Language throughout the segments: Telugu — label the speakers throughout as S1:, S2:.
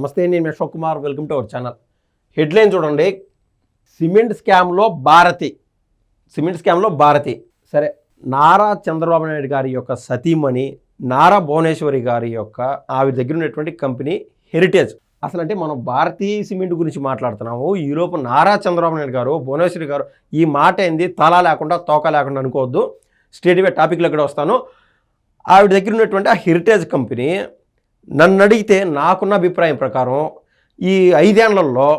S1: నమస్తే నేను Ashok Kumar. Welcome to our channel. Headline చూడండి. సిమెంట్ స్కామ్లో భారతి. సిమెంట్ స్కామ్లో భారతి. సరే నారా చంద్రబాబు నాయుడు గారి యొక్క సతీమణి నారా భువనేశ్వరి గారి యొక్క ఆవిడ దగ్గర ఉన్నటువంటి కంపెనీ హెరిటేజ్. అసలు అంటే మనం భారతీయ సిమెంట్ గురించి మాట్లాడుతున్నాము. ఈలోపు నారా చంద్రబాబు నాయుడు గారు భువనేశ్వరి గారు ఈ మాట ఏంది? తల లేకుండా తోక లేకుండా అనుకోవద్దు. స్టేట్వే టాపిక్లో కూడా వస్తాను. ఆవిడ దగ్గర ఉన్నటువంటి ఆ హెరిటేజ్ కంపెనీ నన్ను అడిగితే నాకున్న అభిప్రాయం ప్రకారం ఈ ఐదేళ్ళలో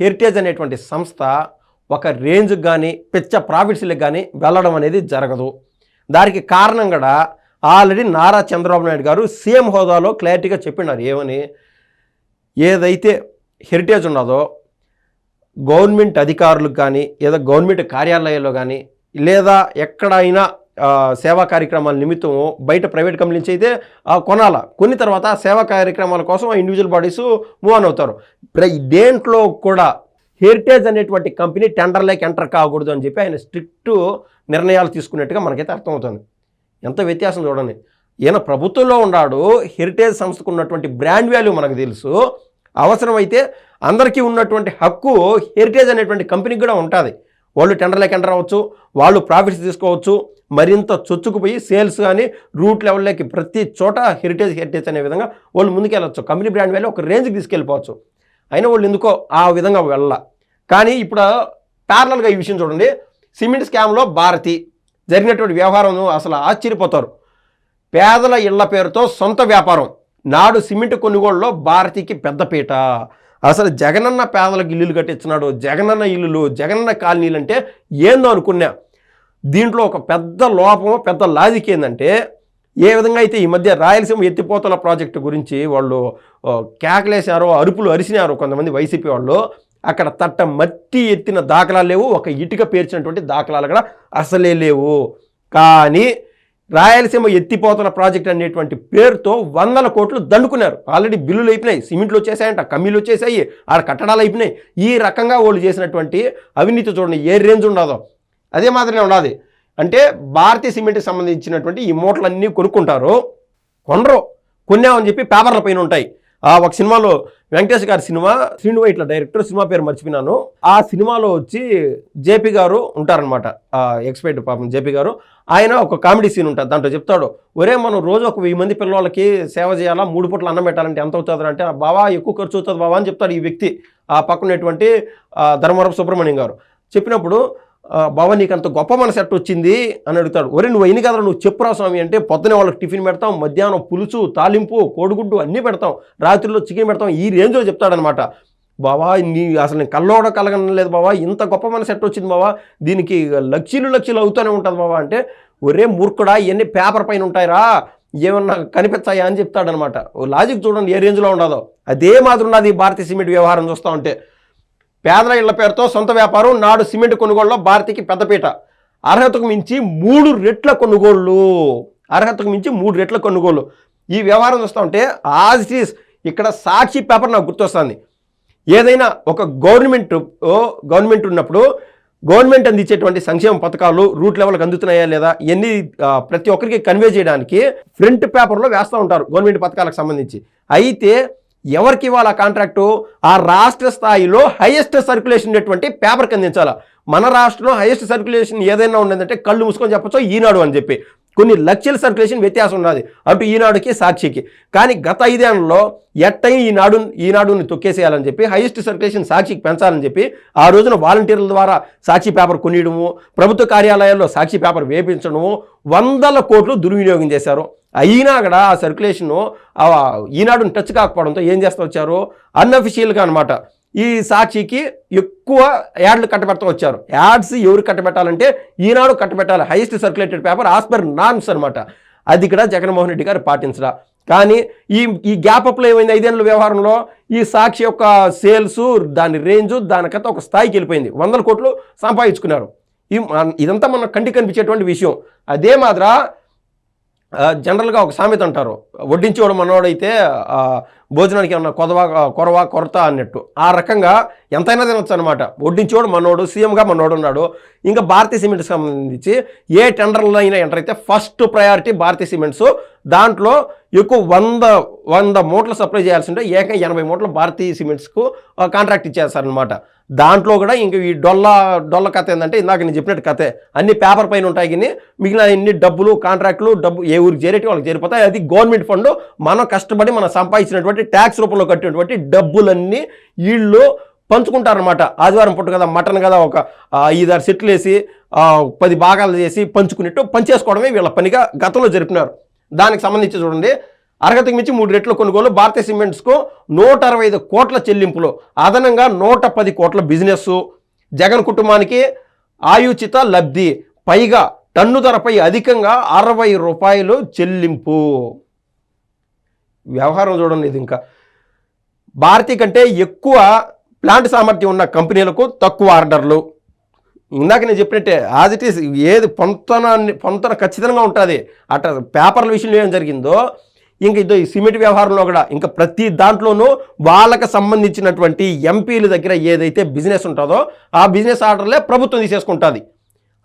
S1: హెరిటేజ్ అనేటువంటి సంస్థ ఒక రేంజ్కి కానీ పిచ్చ ప్రాఫిట్స్లకు కానీ వెళ్ళడం అనేది జరగదు. దానికి కారణం కూడా ఆల్రెడీ నారా చంద్రబాబు నాయుడు గారు సీఎం హోదాలో క్లారిటీగా చెప్పినారు. ఏమని? ఏదైతే హెరిటేజ్ ఉన్నదో గవర్నమెంట్ అధికారులకు కానీ లేదా గవర్నమెంట్ కార్యాలయాల్లో కానీ లేదా ఎక్కడైనా సేవా కార్యక్రమాల నిమిత్తం బయట ప్రైవేట్ కంపెనీ నుంచి అయితే ఆ, కొనాల? కొన్ని తర్వాత సేవా కార్యక్రమాల కోసం ఆ ఇండివిజువల్ బాడీస్ మూవ్ ఆన్ అవుతారు. దేంట్లో కూడా హెరిటేజ్ అనేటువంటి కంపెనీ టెండర్లోకి ఎంటర్ కాకూడదు అని చెప్పి ఆయన స్ట్రిక్ట్ నిర్ణయాలు తీసుకున్నట్టుగా మనకైతే అర్థమవుతుంది. ఎంత వ్యత్యాసం చూడండి. ఈయన ప్రభుత్వంలో ఉన్నాడు హెరిటేజ్ సంస్థకు ఉన్నటువంటి బ్రాండ్ వాల్యూ మనకు తెలుసు. అవసరమైతే అందరికీ ఉన్నటువంటి హక్కు హెరిటేజ్ అనేటువంటి కంపెనీకి కూడా ఉంటుంది. వాళ్ళు టెండర్లోకి ఎంటర్ అవ్వచ్చు వాళ్ళు ప్రాఫిట్స్ తీసుకోవచ్చు. మరింత చొచ్చుకుపోయి సేల్స్ కానీ రూట్ లెవెల్లోకి ప్రతి చోట హెరిటేజ్ హెరిటేజ్ అనే విధంగా వాళ్ళు ముందుకెళ్ళచ్చు. కంపెనీ బ్రాండ్ వాల్యూ ఒక రేంజ్కి తీసుకెళ్ళిపోవచ్చు. అయినా వాళ్ళు ఎందుకో ఆ విధంగా వెళ్ళ. కానీ ఇప్పుడు ప్యారలల్గా ఈ విషయం చూడండి. సిమెంట్ స్కామ్లో భారతి జరిగినటువంటి వ్యవహారం అసలు ఆశ్చర్యపోతారు. పేదల ఇళ్ళ పేరుతో సొంత వ్యాపారం. నాడు సిమెంట్ కొనుగోలులో భారతికి పెద్దపీట అసలు జగనన్న పేదలకు ఇల్లులు కట్టించినాడు. జగనన్న ఇల్లులు జగనన్న కాలనీలు అంటే ఏందో అనుకున్నా. దీంట్లో ఒక పెద్ద లోపం పెద్ద లాజిక్ ఏంటంటే ఏ విధంగా అయితే ఈ మధ్య రాయలసీమ ఎత్తిపోతల ప్రాజెక్టు గురించి వాళ్ళు ఆ, కేకలేశారో అరుపులు అరిసినారో కొంతమంది వైసీపీ వాళ్ళు అక్కడ తట్ట మట్టి ఎత్తిన దాఖలాలు లేవు ఒక ఇటుక పేర్చినటువంటి దాఖలాలు కూడా అసలే లేవు. కానీ రాయలసీమ ఎత్తిపోతల ప్రాజెక్ట్ అనేటువంటి పేరుతో వందల కోట్లు దండుకున్నారు. ఆల్రెడీ బిల్లులు అయిపోయినాయి సిమెంట్లు వచ్చేసాయంట కమ్మీలు వచ్చేసాయి ఆడ కట్టడాలు అయిపోయినాయి. ఈ రకంగా వాళ్ళు చేసినటువంటి అవినీతి చూడండి ఏ రేంజ్ ఉండదో. అదే మాదిరినే ఉండాలి. అంటే భారతీయ సిమెంట్కి సంబంధించినటువంటి ఈ మూటలన్నీ కొనుక్కుంటారు. కొనరు. కొన్నామని చెప్పి పేపర్ల పైన ఉంటాయి. ఆ ఒక సినిమాలో వెంకటేష్ గారి సినిమా శ్రీను ఇట్లా డైరెక్టర్ సినిమా పేరు మర్చిపోయినాను. ఆ సినిమాలో వచ్చి జేపీ గారు ఉంటారనమాట ఎక్స్పైర్డ్ పాపం జేపీ గారు. ఆయన ఒక కామెడీ సీన్ ఉంటుంది. దాంట్లో చెప్తాడు ఒరే మనం రోజు ఒక వెయ్యి మంది పిల్లలకి సేవ చేయాలా? మూడు పూటలు అన్నం పెట్టాలంటే ఎంత అవుతుంది అంటే బావా ఎక్కువ ఖర్చు అవుతుంది బావా అని చెప్తాడు ఈ వ్యక్తి. ఆ పక్కనటువంటి ధర్మవరపు సుబ్రహ్మణ్యం గారు. చెప్పినప్పుడు ఆ, నీకు అంత గొప్ప మన సెట్ వచ్చింది అని అడుగుతాడు. ఒరే నువ్వు అయిన కదా నువ్వు చెప్పురా స్వామి. అంటే పొద్దునే వాళ్ళకి టిఫిన్ పెడతాం మధ్యాహ్నం పులుసు తాలింపు కోడిగుడ్డు అన్నీ పెడతాం. రాత్రిలో చికెన్ పెడతాం. ఈ రేంజ్లో చెప్తాడనమాట. బావా నీ అసలు నేను కల్లోడ కలగనలేదు బావా ఇంత గొప్ప మన సెట్ వచ్చింది బావా దీనికి లక్షలు లక్షలు అవుతూనే ఉంటుంది బావా. అంటే ఒరే మూర్ఖుడా ఇవన్నీ పేపర్ పైన ఉంటాయిరా ఏమన్నా కనిపించాయా అని చెప్తాడనమాట. ఓ లాజిక్ చూడండి ఏ రేంజ్లో ఉండదో అదే మాదిరి ఉన్నది ఈ భారతీయ సిమెంట్ వ్యవహారం చూస్తూ ఉంటే. పేదల ఇళ్ళ పేరుతో సొంత వ్యాపారం నాడు సిమెంట్ కొనుగోలులో భారతికి పెద్దపీట. అర్హతకు మించి మూడు రెట్ల కొనుగోళ్ళు అర్హతకు మించి మూడు రెట్ల కొనుగోలు ఈ వ్యవహారం చూస్తూ ఉంటే ఈస్ ఇక్కడ సాక్షి పేపర్ నాకు గుర్తొస్తుంది. ఏదైనా ఒక గవర్నమెంట్ ఓ గవర్నమెంట్ ఉన్నప్పుడు గవర్నమెంట్ అందించేటువంటి సంక్షేమ పథకాలు రూట్ లెవెల్కి అందుతున్నాయా లేదా ఎన్ని ప్రతి ఒక్కరికి కన్వే చేయడానికి ఫ్రంట్ పేపర్లో వేస్తూ ఉంటారు గవర్నమెంట్ పథకాలకు సంబంధించి. అయితే ఎవరికి ఇవ్వాలి ఆ కాంట్రాక్టు? ఆ రాష్ట్ర స్థాయిలో హైయెస్ట్ సర్క్యులేషన్ ఉన్నటువంటి పేపర్కి అందించాలి మన రాష్ట్రంలో హైయెస్ట్ సర్క్యులేషన్ ఏదైనా ఉన్నదంటే కళ్ళు మూసుకొని చెప్పొచ్చు ఈనాడు అని చెప్పి. కొన్ని లక్షల సర్క్యులేషన్ వ్యత్యాసం ఉన్నది. అటు ఈనాడుకి సాక్షికి. కానీ గత ఐదేళ్ళలో ఎట్టయి ఈనాడు ఈనాడుని తొక్కేసేయాలని చెప్పి హైయెస్ట్ సర్క్యులేషన్ సాక్షికి పెంచాలని చెప్పి ఆ రోజున వాలంటీర్ల ద్వారా సాక్షి పేపర్ కొనియడము ప్రభుత్వ కార్యాలయాల్లో సాక్షి పేపర్ వేపించడము వందల కోట్లు దుర్వినియోగం చేశారు. అయినా కూడా ఆ సర్క్యులేషన్ ఈనాడుని టచ్ కాకపోవడంతో ఏం చేస్తూ వచ్చారు? అన్అఫిషియల్గా అనమాట ఈ సాక్షికి ఎక్కువ యాడ్లు కట్టబెడతా వచ్చారు. యాడ్స్ ఎవరు కట్టబెట్టాలంటే Eenadu కట్టబెట్టాలి. Highest circulated paper as per norms అనమాట అది కూడా జగన్మోహన్ రెడ్డి గారు పాటించరా. కానీ ఈ ఈ గ్యాప్ అప్లో ఏమైంది ఐదేళ్ళ వ్యవహారంలో? ఈ సాక్షి యొక్క సేల్స్ దాని రేంజ్ దానికంతా ఒక స్థాయికి వెళ్ళిపోయింది. వందల కోట్లు సంపాదించుకున్నారు. ఈ ఇదంతా మన కంటికి కనిపించేటువంటి విషయం. అదే మాదిరా జనరల్గా ఒక సామెత అంటారు. వడ్డించేవాడు మనవాడైతే భోజనానికి ఏమన్నా కొదవా కొరవ కొరత అన్నట్టు. ఆ రకంగా ఎంతైనా తినొచ్చు అనమాట వడ్డించోడు మనోడు సీఎంగా మనోడు ఉన్నాడు. ఇంకా భారతీయ సిమెంట్స్ సంబంధించి ఏ టెండర్లో అయినా ఎంటర్ అయితే ఫస్ట్ ప్రయారిటీ భారతీయ సిమెంట్స్. దాంట్లో ఎక్కువ వంద వంద మూటలు సప్లై చేయాల్సి ఉంటే ఏకంగా ఎనభై మూటలు భారతీయ సిమెంట్స్కు కాంట్రాక్ట్ ఇచ్చేస్తారనమాట దాంట్లో కూడా ఇంక ఈ డొల్ల డొల్ల కథ ఏంటంటే ఇందాక నేను చెప్పినట్టు కథే. అన్ని పేపర్ పైన ఉంటాయి కానీ మిగిలిన అన్ని డబ్బులు కాంట్రాక్టులు డబ్బు ఏ ఊరికి చేరేటి వాళ్ళకి చేరిపోతాయి. అది గవర్నమెంట్ ఫండ్. మనం కష్టపడి మనం సంపాదించినటువంటి ట్యాక్స్ రూపంలో కట్టినటువంటి డబ్బులన్నీ వీళ్ళు పంచుకుంటారనమాట ఆదివారం పుట్టు కదా మటన్ కదా ఒక ఐదారు సెట్లు వేసి పది భాగాలు చేసి పంచుకునేట్టు పంచేసుకోవడమే వీళ్ళ పనిగా గతంలో జరిపినారు. దానికి సంబంధించి చూడండి అర్హతకు మించి మూడు రెట్ల కొనుగోలు భారతీయ సిమెంట్స్కు నూట అరవై ఐదు కోట్ల చెల్లింపులు అదనంగా నూట పది కోట్ల బిజినెస్ జగన్ కుటుంబానికి ఆయుచిత లబ్ధి పైగా టన్ను ధరపై అధికంగా అరవై రూపాయలు చెల్లింపు. వ్యవహారం చూడండి ఇది ఇంకా. భారతీ కంటే ఎక్కువ ప్లాంట్ సామర్థ్యం ఉన్న కంపెనీలకు తక్కువ ఆర్డర్లు. ఇందాక నేను చెప్పినట్టే యాజ్ ఇట్ ఈస్ ఏది పొంతన పొంతన ఖచ్చితంగా ఉంటుంది. అట్లా పేపర్ల విషయంలో ఏం జరిగిందో ఇంక ఇదో ఈ సిమెంట్ వ్యవహారంలో కూడా ఇంకా ప్రతి దాంట్లోనూ వాళ్ళకి సంబంధించినటువంటి ఎంపీల దగ్గర ఏదైతే బిజినెస్ ఉంటుందో ఆ బిజినెస్ ఆర్డర్లే ప్రభుత్వం తీసేసుకుంటుంది.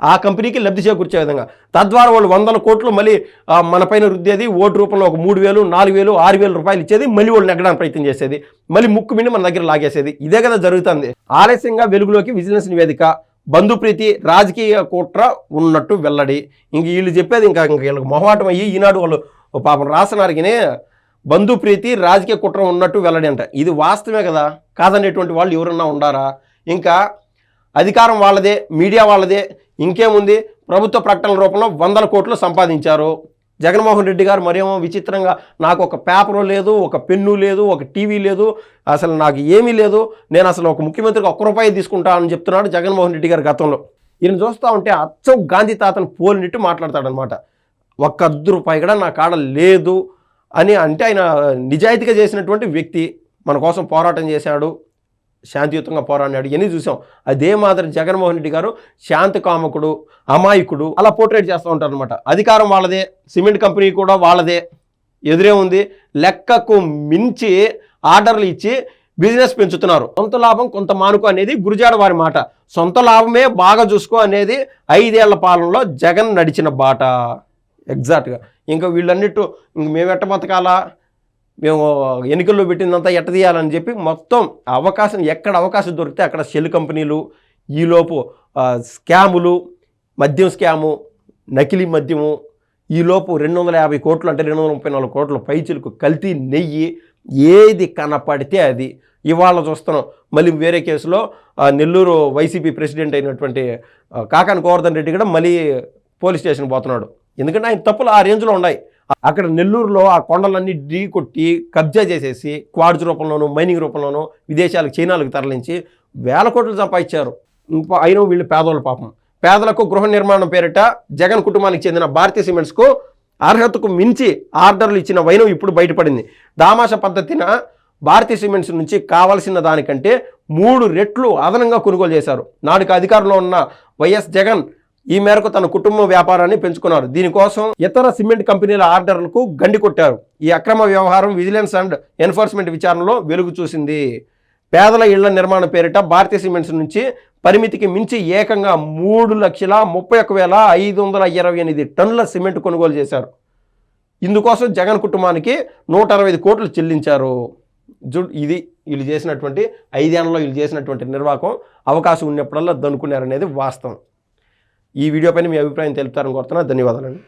S1: ఆ కంపెనీకి లబ్ధి చేకూర్చే విధంగా. తద్వారా వాళ్ళు వందల కోట్లు మళ్ళీ మనపైన మన పైన రుద్దేది ఓటు రూపంలో ఒక మూడు వేలు నాలుగు వేలు ఆరు వేల రూపాయలు ఇచ్చేది మళ్ళీ వాళ్ళు నెగ్గడానికి ప్రయత్నం చేసేది మళ్ళీ ముక్కు మిండి మన దగ్గర లాగేసేది. ఇదే కదా జరుగుతుంది. ఆలస్యంగా వెలుగులోకి విజిలెన్స్ నివేదిక బంధుప్రీతి రాజకీయ కుట్ర ఉన్నట్టు వెల్లడి. ఇంక వీళ్ళు చెప్పేది ఇంకా ఇంకా వీళ్ళకి మొహమాటం అయ్యి ఈనాడు వాళ్ళు పాపం పాపం రాసనారికినే బంధుప్రీతి రాజకీయ కుట్ర ఉన్నట్టు వెల్లడి అంట. ఇది వాస్తవమే కదా? కాదనేటువంటి వాళ్ళు ఎవరన్నా ఉండారా? ఇంకా అధికారం వాళ్ళదే మీడియా వాళ్ళదే ఇంకేముంది? ప్రభుత్వ ప్రకటనల రూపంలో వందల కోట్లు సంపాదించారు. జగన్మోహన్ రెడ్డి గారు మరేమో విచిత్రంగా నాకు ఒక పేపరు లేదు ఒక పెన్ను లేదు ఒక టీవీ లేదు అసలు నాకు ఏమీ లేదు నేను అసలు ఒక ముఖ్యమంత్రికి ఒక్క రూపాయి తీసుకుంటానని చెప్తున్నాడు జగన్మోహన్ రెడ్డి గారు గతంలో. ఈయన చూస్తూ ఉంటే అచ్చం గాంధీ తాతను పోలినట్టు మాట్లాడతాడనమాట ఒక్క అర్ధ రూపాయి కూడా నా కాడ లేదు అని అంటే ఆయన నిజాయితీగా చేసినటువంటి వ్యక్తి మన కోసం పోరాటం చేశాడు. శాంతియుతంగా పోరాడినాడు. ఇవన్నీ చూసాం. అదే మాదిరి జగన్మోహన్ రెడ్డి గారు శాంతి కామకుడు అమాయకుడు అలా పోర్ట్రేట్ చేస్తూ ఉంటారు అనమాట అధికారం వాళ్ళదే సిమెంట్ కంపెనీ కూడా వాళ్ళదే. ఎదురే ఉంది. లెక్కకు మించి ఆర్డర్లు ఇచ్చి బిజినెస్ పెంచుతున్నారు. సొంత లాభం కొంత మానుకో అనేది గురుజాడ వారి మాట. సొంత లాభమే బాగా చూసుకో అనేది ఐదేళ్ళ పాలనలో జగన్ నడిచిన బాట. ఎగ్జాక్ట్గా ఇంకా వీళ్ళన్నిట్టు ఇంక మేము ఎట్ట బతకాలా? మేము ఎన్నికల్లో పెట్టిందంతా ఎట్ట తీయాలని చెప్పి మొత్తం అవకాశం ఎక్కడ అవకాశం దొరికితే అక్కడ షెల్ కంపెనీలు ఈలోపు స్కాములు మద్యం స్కాము నకిలీ మద్యము ఈలోపు రెండు వందల యాభై కోట్లు అంటే రెండు వందల ముప్పై నాలుగు కోట్ల పైచులకు కల్తీ నెయ్యి ఏది కనపడితే అది. ఇవాళ చూస్తున్నాం మళ్ళీ వేరే కేసులో నెల్లూరు వైసీపీ ప్రెసిడెంట్ అయినటువంటి కాకాని గోవర్ధన్ రెడ్డి కూడా మళ్ళీ పోలీస్ స్టేషన్ పోతున్నాడు. ఎందుకంటే ఆయన తప్పులు ఆ రేంజ్లో ఉన్నాయి. అక్కడ నెల్లూరులో ఆ కొండలన్నీ ఢీ కొట్టి కబ్జా చేసేసి క్వాడ్స్ రూపంలోనూ మైనింగ్ రూపంలోనూ విదేశాలకు చైనాలకు తరలించి వేల కోట్లు సంపాదించారు. ఇంకో అయినా వీళ్ళు పేదోళ్ళ పాపం. పేదలకు గృహ నిర్మాణం పేరిట జగన్ కుటుంబానికి చెందిన భారతీయ సిమెంట్స్కు అర్హతకు మించి ఆర్డర్లు ఇచ్చిన వైనం ఇప్పుడు బయటపడింది. దామాష పద్ధతిన భారతీయ సిమెంట్స్ నుంచి కావలసిన దానికంటే మూడు రెట్లు అదనంగా కొనుగోలు చేశారు. నాటికి అధికారంలో ఉన్న వైఎస్ జగన్ ఈ మేరకు తన కుటుంబ వ్యాపారాన్ని పెంచుకున్నారు. దీనికోసం ఇతర సిమెంట్ కంపెనీల ఆర్డర్లకు గండి కొట్టారు. ఈ అక్రమ వ్యవహారం విజిలెన్స్ అండ్ ఎన్ఫోర్స్మెంట్ విచారణలో వెలుగు చూసింది. పేదల ఇళ్ళ నిర్మాణ పేరిట భారతీయ సిమెంట్స్ నుంచి పరిమితికి మించి ఏకంగా మూడు లక్షల ముప్పై ఒక వేల ఐదు వందల ఇరవై ఎనిమిది టన్నుల సిమెంట్ కొనుగోలు చేశారు. ఇందుకోసం జగన్ కుటుంబానికి నూట అరవై ఐదు కోట్లు చెల్లించారు. జు ఇది వీళ్ళు చేసినటువంటి ఐదేళ్ళలో వీళ్ళు చేసినటువంటి నిర్వాహకం అవకాశం ఉన్నప్పుడల్లా దనుకున్నారనేది వాస్తవం. ఈ వీడియో పైన మీ అభిప్రాయం తెలుపుతారని కోరుతున్నా. ధన్యవాదాలండి.